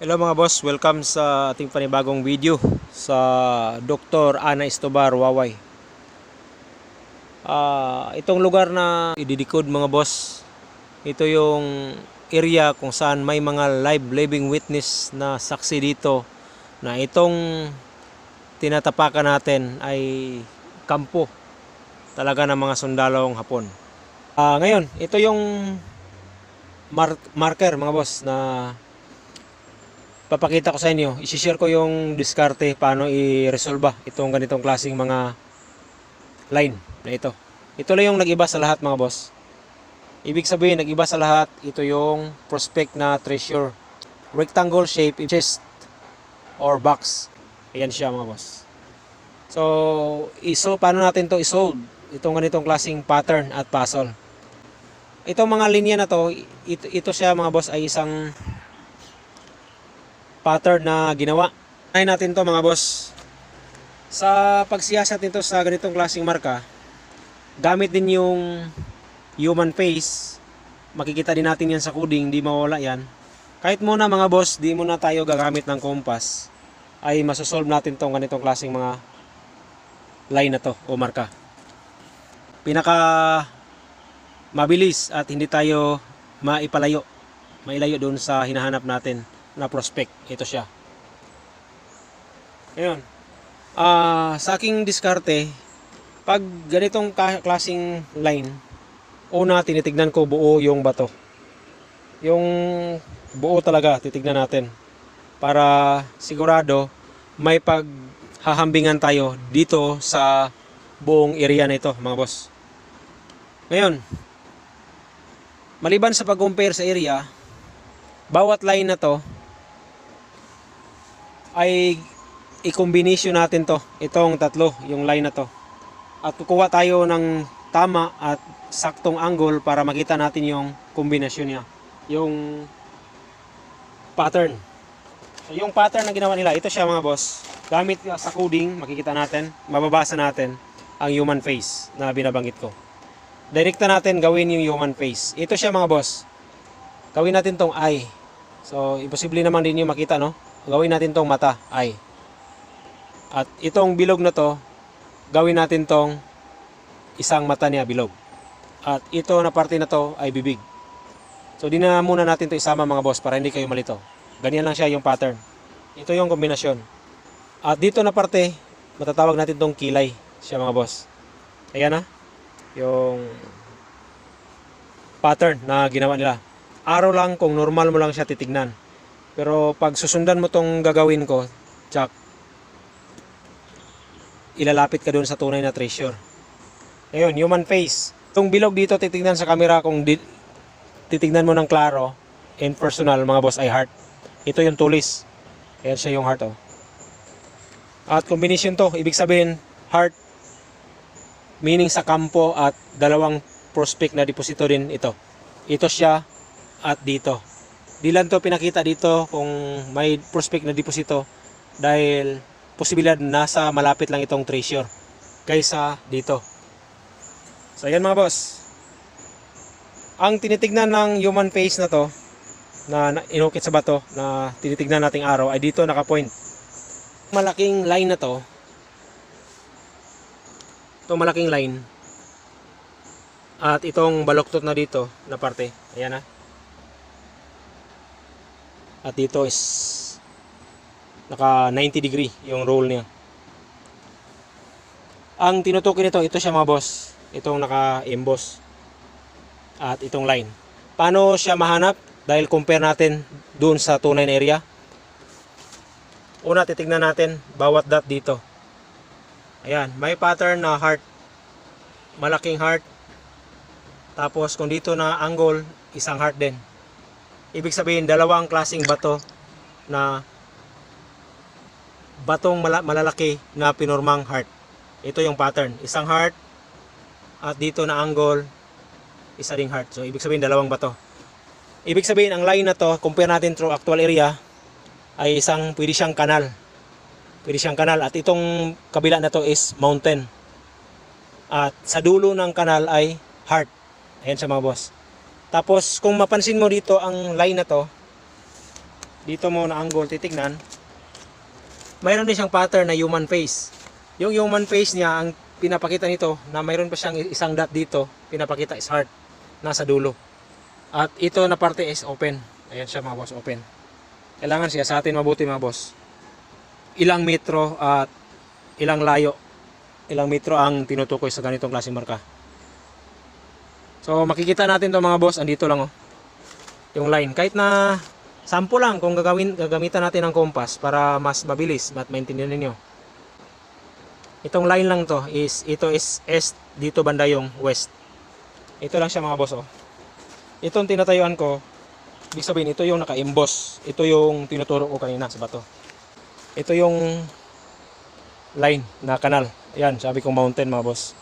Hello mga boss, welcome sa ating panibagong video sa Dr. Ana Estobar, Waway. Ah, itong lugar na ididikod mga boss, ito yung area kung saan may mga live living witness na saksi dito na itong tinatapakan natin ay kampo talaga ng mga sundalong hapon. Ah, ngayon, ito yung mar- marker mga boss na papakita ko sa inyo, isi-share ko yung diskarte paano i-resolve itong ganitong klaseng mga line na ito. Ito lang yung nag-iba sa lahat mga boss. Ibig sabihin, nag-iba sa lahat, ito yung prospect na treasure. Rectangle shape, chest or box. Ayan siya mga boss. So, iso, paano natin to isolve? Itong ganitong klaseng pattern at puzzle. Itong mga linya na to, ito, ito siya mga boss ay isang pattern na ginawa. Ay natin to mga boss. Sa pagsiyasat nito sa ganitong klaseng marka, gamit din yung human face. Makikita din natin yan sa coding, di mawala yan. Kahit muna mga boss, di muna tayo gagamit ng compass, ay masosolve natin tong ganitong klaseng mga line na to o marka. Pinaka mabilis at hindi tayo maipalayo, mailayo doon sa hinahanap natin na prospect. Ito siya. Ngayon, ah sa aking diskarte, pag ganitong klaseng line, una tinitignan ko buo yung bato. Yung buo talaga titignan natin para sigurado may paghahambingan tayo dito sa buong area na ito, mga boss. Ngayon, maliban sa pag-compare sa area, bawat line na to ay i-combination natin to itong tatlo yung line na to. At kukuha tayo ng tama at saktong angle para makita natin yung kombinasyon niya. Yung pattern. So, yung pattern na ginawa nila ito siya mga boss. Gamit sa coding makikita natin mababasa natin ang human face na binabanggit ko. Direkta natin gawin yung human face. Ito siya mga boss. Gawin natin tong eye. So imposible naman din yung makita no gawin natin tong mata eye at itong bilog na to, gawin natin tong isang mata niya bilog. At ito na parte na to ay bibig. So di na muna natin to isama mga boss para hindi kayo malito. Ganyan lang siya yung pattern. Ito yung kombinasyon. At dito na parte, matatawag natin tong kilay siya mga boss. Ayan na. Yung pattern na ginawa nila. Araw lang kung normal mo lang siya titignan. Pero pag susundan mo tong gagawin ko, tsak, ilalapit ka doon sa tunay na treasure. Ngayon, human face. Itong bilog dito titignan sa camera kung titignan mo ng klaro in personal mga boss ay heart. Ito yung tulis. Ayan siya yung heart oh. At combination to, ibig sabihin heart meaning sa kampo at dalawang prospect na deposito din ito. Ito siya at dito. Di to pinakita dito kung may prospect na deposito dahil posibilidad nasa malapit lang itong treasure kaysa dito. So ayan mga boss. Ang tinitignan ng human face na to na inukit sa bato na tinitignan nating araw ay dito nakapoint. Malaking line na to. Itong malaking line. At itong baloktot na dito na parte. Ayan na. At dito is naka 90 degree yung roll niya. Ang tinutukoy nito, ito siya mga boss. Itong naka-emboss. At itong line. Paano siya mahanap? Dahil compare natin doon sa tunay na area. Una, titignan natin bawat dot dito. Ayan, may pattern na heart. Malaking heart. Tapos kung dito na angle, isang heart din. Ibig sabihin, dalawang klaseng bato na batong mala- malalaki na pinormang heart. Ito yung pattern. Isang heart at dito na angle, isa ding heart. So, ibig sabihin dalawang bato. Ibig sabihin, ang line na to, compare natin through actual area, ay isang, pwede siyang kanal. Pwede siyang kanal. At itong kabila na to is mountain. At sa dulo ng kanal ay heart. Ayan sa mga boss. Tapos, kung mapansin mo dito ang line na to, dito mo na angle titignan, mayroon din siyang pattern na human face. Yung human face niya, ang pinapakita nito na mayroon pa siyang isang dot dito, pinapakita is heart, nasa dulo. At ito na parte is open. Ayan siya mga boss, open. Kailangan siya sa atin mabuti mga boss. Ilang metro at ilang layo, ilang metro ang tinutukoy sa ganitong klaseng marka. So makikita natin to mga boss, andito lang oh. Yung line. Kahit na sample lang kung gagawin, gagamitan natin ng compass para mas mabilis at maintindihan ninyo. Itong line lang to is, ito is east, dito banda yung west. Ito lang siya mga boss oh. Itong tinatayuan ko, ibig sabihin ito yung naka-emboss. Ito yung tinuturo ko kanina sa bato. Ito yung line na kanal. Yan, sabi kong mountain mga boss.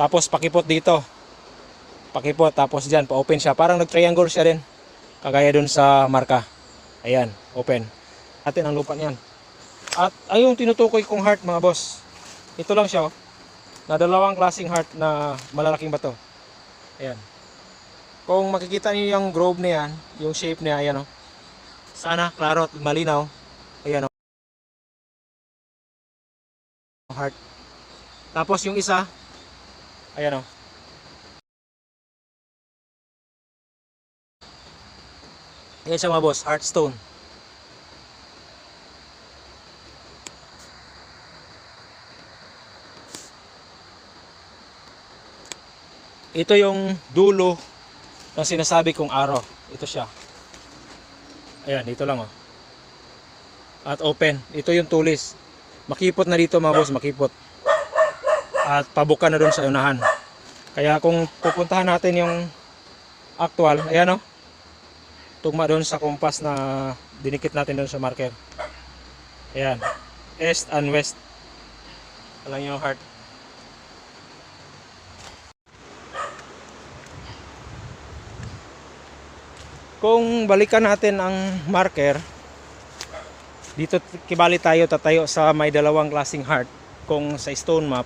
Tapos pakipot dito. Pakipot tapos diyan pa-open siya. Parang nag-triangle siya din. Kagaya dun sa marka. Ayan, open. Atin ang lupa niyan. At ayong tinutukoy kong heart mga boss. Ito lang siya oh. Na dalawang klaseng heart na malalaking bato. Ayan. Kung makikita niyo yung grove na yan, yung shape niya, ayan oh. Sana klaro at malinaw. Ayan oh. Heart. Tapos yung isa, ayan oh. Ayan siya mga boss, heartstone. Ito yung dulo ng sinasabi kong araw. Ito siya. Ayan, dito lang oh. At open. Ito yung tulis. Makipot na dito mga boss, makipot. At pabuka na doon sa unahan. Kaya kung pupuntahan natin yung actual, ayan oh. Tugma doon sa compass na dinikit natin doon sa marker. Ayan. East and west. Alam yung heart. Kung balikan natin ang marker, dito kibali tayo tatayo sa may dalawang klaseng heart. Kung sa stone map,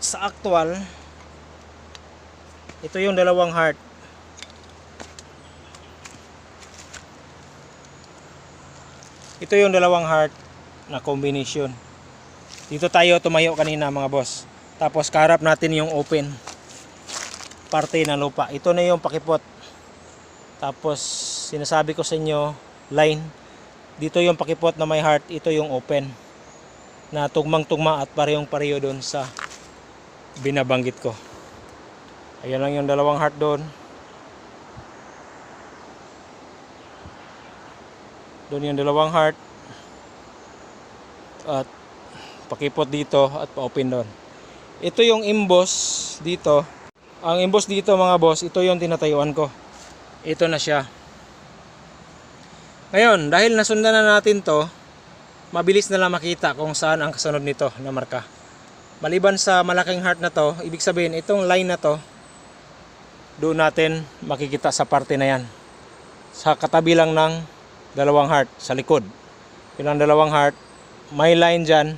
sa actual, ito yung dalawang heart. Ito yung dalawang heart na combination. Dito tayo tumayo kanina mga boss. Tapos karap natin yung open parte ng lupa. Ito na yung pakipot. Tapos sinasabi ko sa inyo, line. Dito yung pakipot na may heart, ito yung open. Na tugmang-tugma at parehong pareho doon sa binabanggit ko. Ayan lang yung dalawang heart doon. Doon yung dalawang heart. At pakipot dito at pa-open doon. Ito yung emboss dito. Ang emboss dito mga boss, ito yung tinatayuan ko. Ito na siya. Ngayon, dahil nasundan na natin to, mabilis na lang makita kung saan ang kasunod nito na marka. Maliban sa malaking heart na to, ibig sabihin itong line na to, doon natin makikita sa parte na yan. Sa katabi lang ng dalawang heart, sa likod. Yun ang dalawang heart. May line dyan.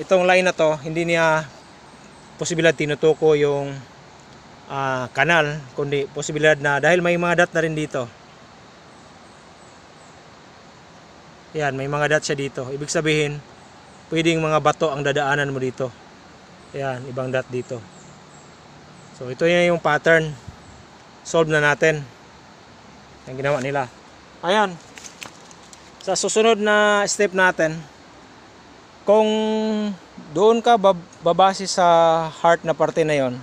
Itong line na to, hindi niya posibilidad tinutuko yung ah, kanal, kundi posibilidad na dahil may mga dot na rin dito. Yan, may mga dot siya dito. Ibig sabihin, pwedeng mga bato ang dadaanan mo dito. Yan, ibang dot dito. So ito yan yung pattern. Solve na natin. Ang ginawa nila. Ayan. Sa susunod na step natin, kung doon ka bab- babase sa heart na parte na yon,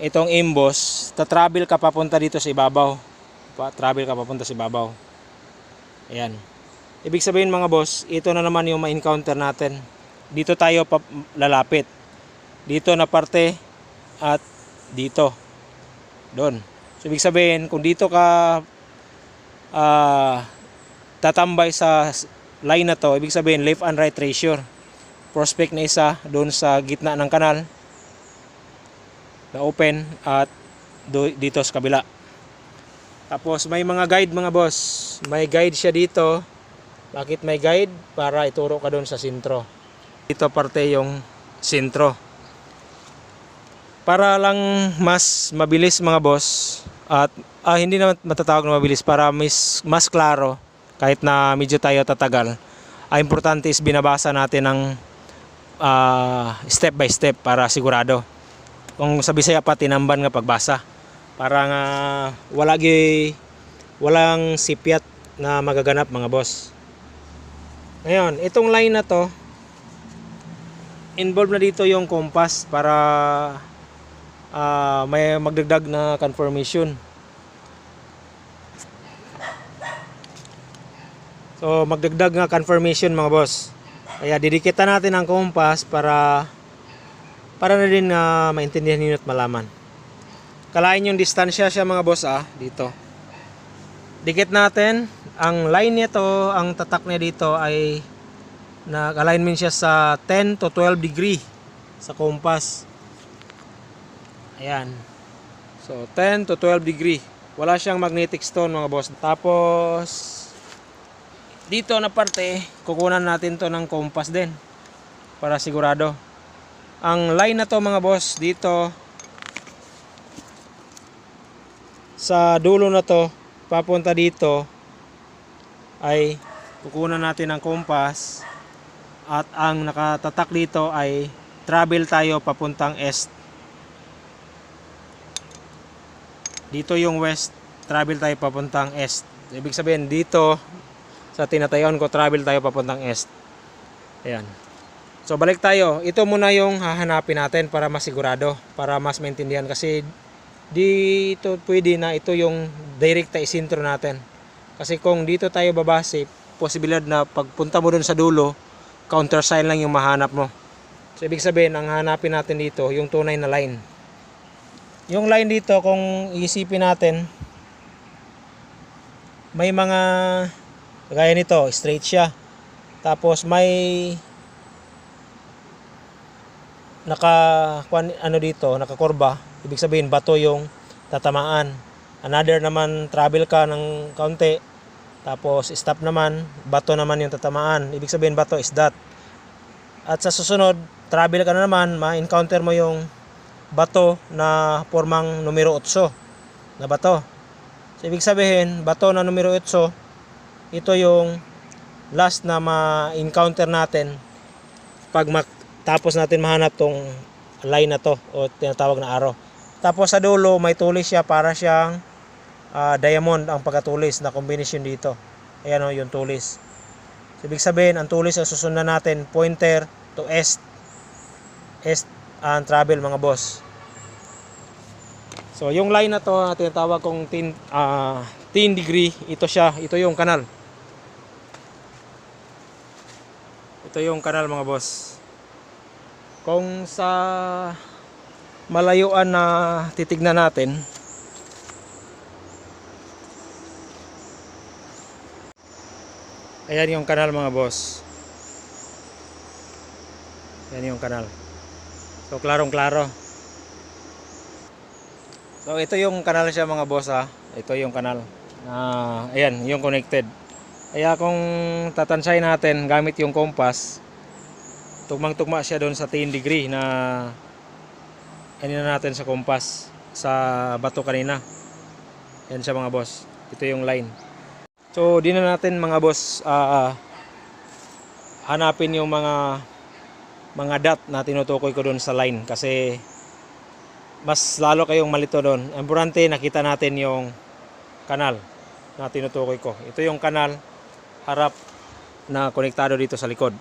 itong emboss, ta-travel ka papunta dito sa ibabaw. Pa travel ka papunta sa ibabaw. Ayan. Ibig sabihin mga boss, ito na naman yung ma-encounter natin. Dito tayo lalapit. Dito na parte at dito. Doon. So, ibig sabihin, kung dito ka ah, tatambay sa line na to, ibig sabihin left and right ratio. Prospect na isa doon sa gitna ng kanal na open at do, dito sa kabila. Tapos may mga guide mga boss. May guide siya dito. Bakit may guide? Para ituro ka doon sa sentro. Dito parte yung sentro. Para lang mas mabilis mga boss at ah, hindi naman matatawag na mabilis para mas, mas klaro kahit na medyo tayo tatagal. Ang importante is binabasa natin ng ah, step by step para sigurado. Kung sa Bisaya pa tinamban nga pagbasa para nga wala gi walang sipyat na magaganap mga boss. Ngayon, itong line na to involved na dito yung compass para ah, may magdagdag na confirmation. So magdagdag nga confirmation mga boss. Kaya didikitan natin ang compass para para na din na maintindihan niyo at malaman. Kalain yung distansya siya mga boss ah dito. Dikit natin ang line nito, ang tatak niya dito ay nag-alignment siya sa 10 to 12 degree sa compass. Ayan. So 10 to 12 degree. Wala siyang magnetic stone mga boss. Tapos dito na parte, kukunan natin to ng compass din para sigurado. Ang line na to mga boss dito sa dulo na to papunta dito ay kukunan natin ng compass at ang nakatatak dito ay travel tayo papuntang east. Dito yung west, travel tayo papuntang east. Ibig sabihin dito sa tinatayon ko travel tayo papuntang east. Ayan. So balik tayo. Ito muna yung hahanapin natin para masigurado, para mas maintindihan kasi dito pwede na ito yung direct na isintro natin. Kasi kung dito tayo babase, posibilidad na pagpunta mo dun sa dulo, counter sign lang yung mahanap mo. So ibig sabihin, ang hanapin natin dito, yung tunay na line. Yung line dito, kung iisipin natin, may mga gaya nito, straight siya. Tapos may naka ano dito, nakakurba, ibig sabihin bato yung tatamaan. Another naman travel ka ng kaunti, tapos stop naman, bato naman yung tatamaan. Ibig sabihin bato is that. At sa susunod, travel ka na naman, ma-encounter mo yung bato na formang numero 8 na bato. So, ibig sabihin, bato na numero 8, ito yung last na ma-encounter natin pag tapos natin mahanap tong line na to o tinatawag na arrow. Tapos sa dulo may tulis siya para siyang ah, diamond ang pagkatulis na combination dito. Ayan o yung tulis. So, ibig sabihin ang tulis ang susundan natin pointer to east. East ang travel mga boss. So yung line na to na tinatawag kong 10 ah, 10 degree, ito siya, ito yung kanal. Ito yung kanal mga boss. Kung sa malayuan na titignan natin, ayan yung kanal mga boss. Ayan yung kanal. So klarong klaro. So ito yung kanal siya mga boss ha. Ito yung kanal. Na ayan, yung connected. Kaya kung tatansay natin gamit yung compass, tugmang-tugma siya doon sa 10 degree na ano na natin sa compass sa bato kanina. Yan siya mga boss. Ito yung line. So di na natin mga boss ah, hanapin yung mga mga dot na tinutukoy ko doon sa line kasi mas lalo kayong malito doon. Importante nakita natin yung kanal na tinutukoy ko. Ito yung kanal harap na konektado dito sa likod.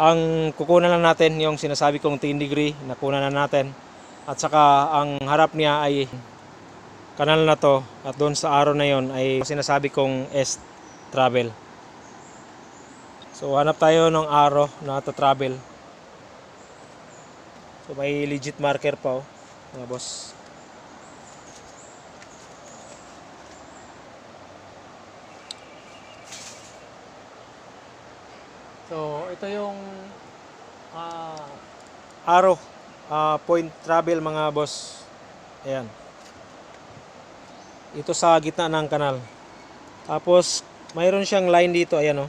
Ang kukunan lang natin yung sinasabi kong 10 degree, nakunan na natin. At saka ang harap niya ay kanal na to at doon sa araw na yon ay sinasabi kong east travel. So hanap tayo ng araw na to travel. So may legit marker pa oh, mga boss. So, ito yung ah, arrow ah, point travel mga boss. Ayan. Ito sa gitna ng kanal. Tapos, mayroon siyang line dito. Ayan o.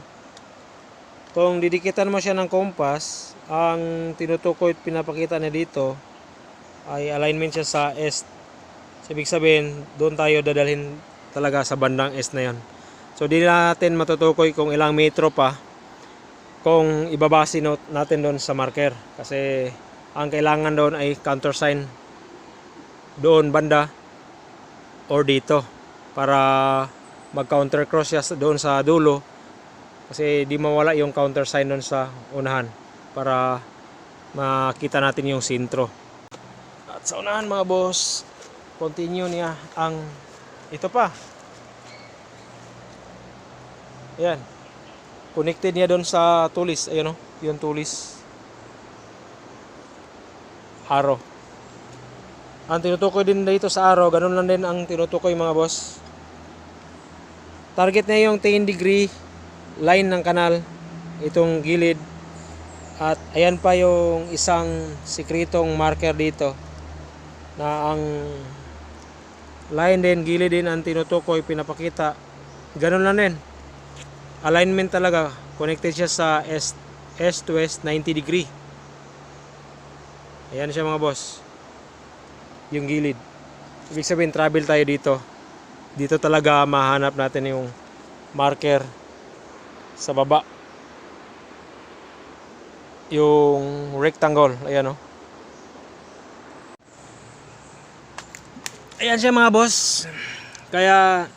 Kung didikitan mo siya ng compass, ang tinutukoy at pinapakita niya dito ay alignment siya sa east. So, sabihin, doon tayo dadalhin talaga sa bandang S na yon. So, di natin matutukoy kung ilang metro pa kung ibabase natin doon sa marker. Kasi ang kailangan doon ay countersign doon banda or dito para mag-counter cross siya doon sa dulo kasi di mawala yung countersign doon sa unahan para makita natin yung sintro. At sa unahan mga boss, continue niya ang ito pa. Ayan. Connected niya doon sa tulis. Ayun o, yung tulis. Arrow. Ang tinutukoy din dito sa arrow, ganun lang din ang tinutukoy mga boss. Target niya yung 10 degree line ng kanal, itong gilid. At ayan pa yung isang sikretong marker dito na ang line din, gilid din ang tinutukoy, pinapakita. Ganun lang din. Alignment talaga. Connected siya sa S, S to S 90 degree. Ayan siya mga boss. Yung gilid. Ibig sabihin travel tayo dito. Dito talaga mahanap natin yung marker sa baba. Yung rectangle. Ayan o. Ayan siya mga boss. Kaya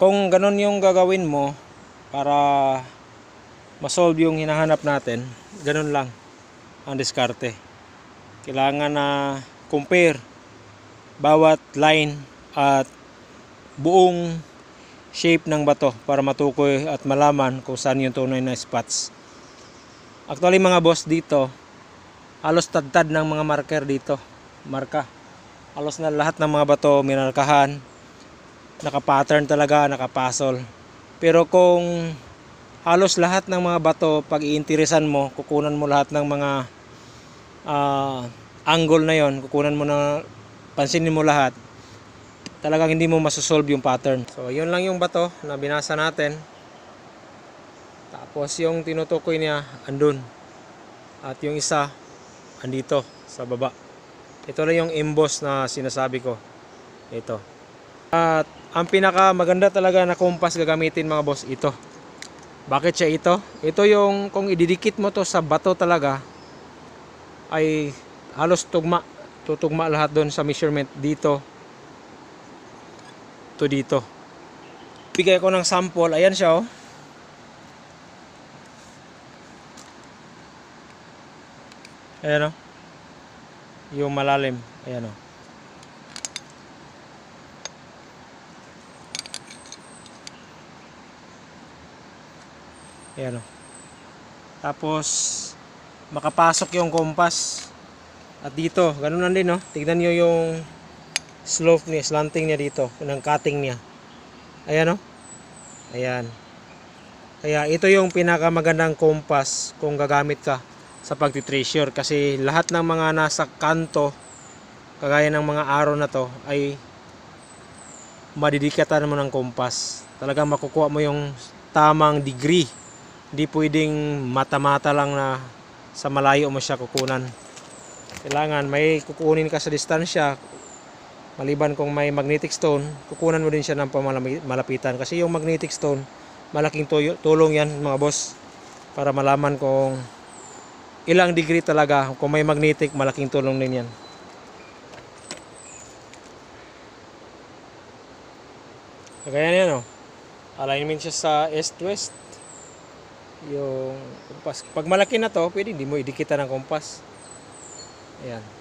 kung ganun yung gagawin mo para masolve yung hinahanap natin, ganun lang ang diskarte. Kailangan na compare bawat line at buong shape ng bato para matukoy at malaman kung saan yung tunay na spots. Actually mga boss dito, halos tad-tad ng mga marker dito. Marka. Halos na lahat ng mga bato minarkahan. Naka-pattern talaga, nakapasol. Pero kung halos lahat ng mga bato pag iinteresan mo, kukunan mo lahat ng mga ah, angle na yon, kukunan mo na pansinin mo lahat. Talagang hindi mo masosolve yung pattern. So, yun lang yung bato na binasa natin. Tapos yung tinutukoy niya andun. At yung isa andito sa baba. Ito lang yung emboss na sinasabi ko. Ito. At ang pinaka maganda talaga na compass gagamitin mga boss ito. Bakit siya ito? Ito yung kung ididikit mo to sa bato talaga ay halos tugma. Tutugma lahat doon sa measurement dito to dito. Bigay ko ng sample. Ayan siya oh. Ayan oh. Yung malalim. Ayan oh. Ayan o. Tapos, makapasok yung kompas. At dito, ganun lang din no. Tignan nyo yung slope niya, slanting niya dito. Ng cutting niya. Ayan o. Ayan. Kaya ito yung pinakamagandang kompas kung gagamit ka sa pagtitreasure. Kasi lahat ng mga nasa kanto, kagaya ng mga araw na to, ay madidikatan mo ng kompas. Talagang makukuha mo yung tamang degree Hindi pwedeng mata-mata lang na sa malayo mo siya kukunan. Kailangan may kukunin ka sa distansya. Maliban kung may magnetic stone, kukunan mo din siya ng pamalapitan. Kasi yung magnetic stone, malaking tulong yan mga boss. Para malaman kung ilang degree talaga. Kung may magnetic, malaking tulong din yan. Kagaya niyan oh. Alignment siya sa east-west yung kompas. Pag malaki na to, pwede hindi mo idikitan ng kompas. Ayan.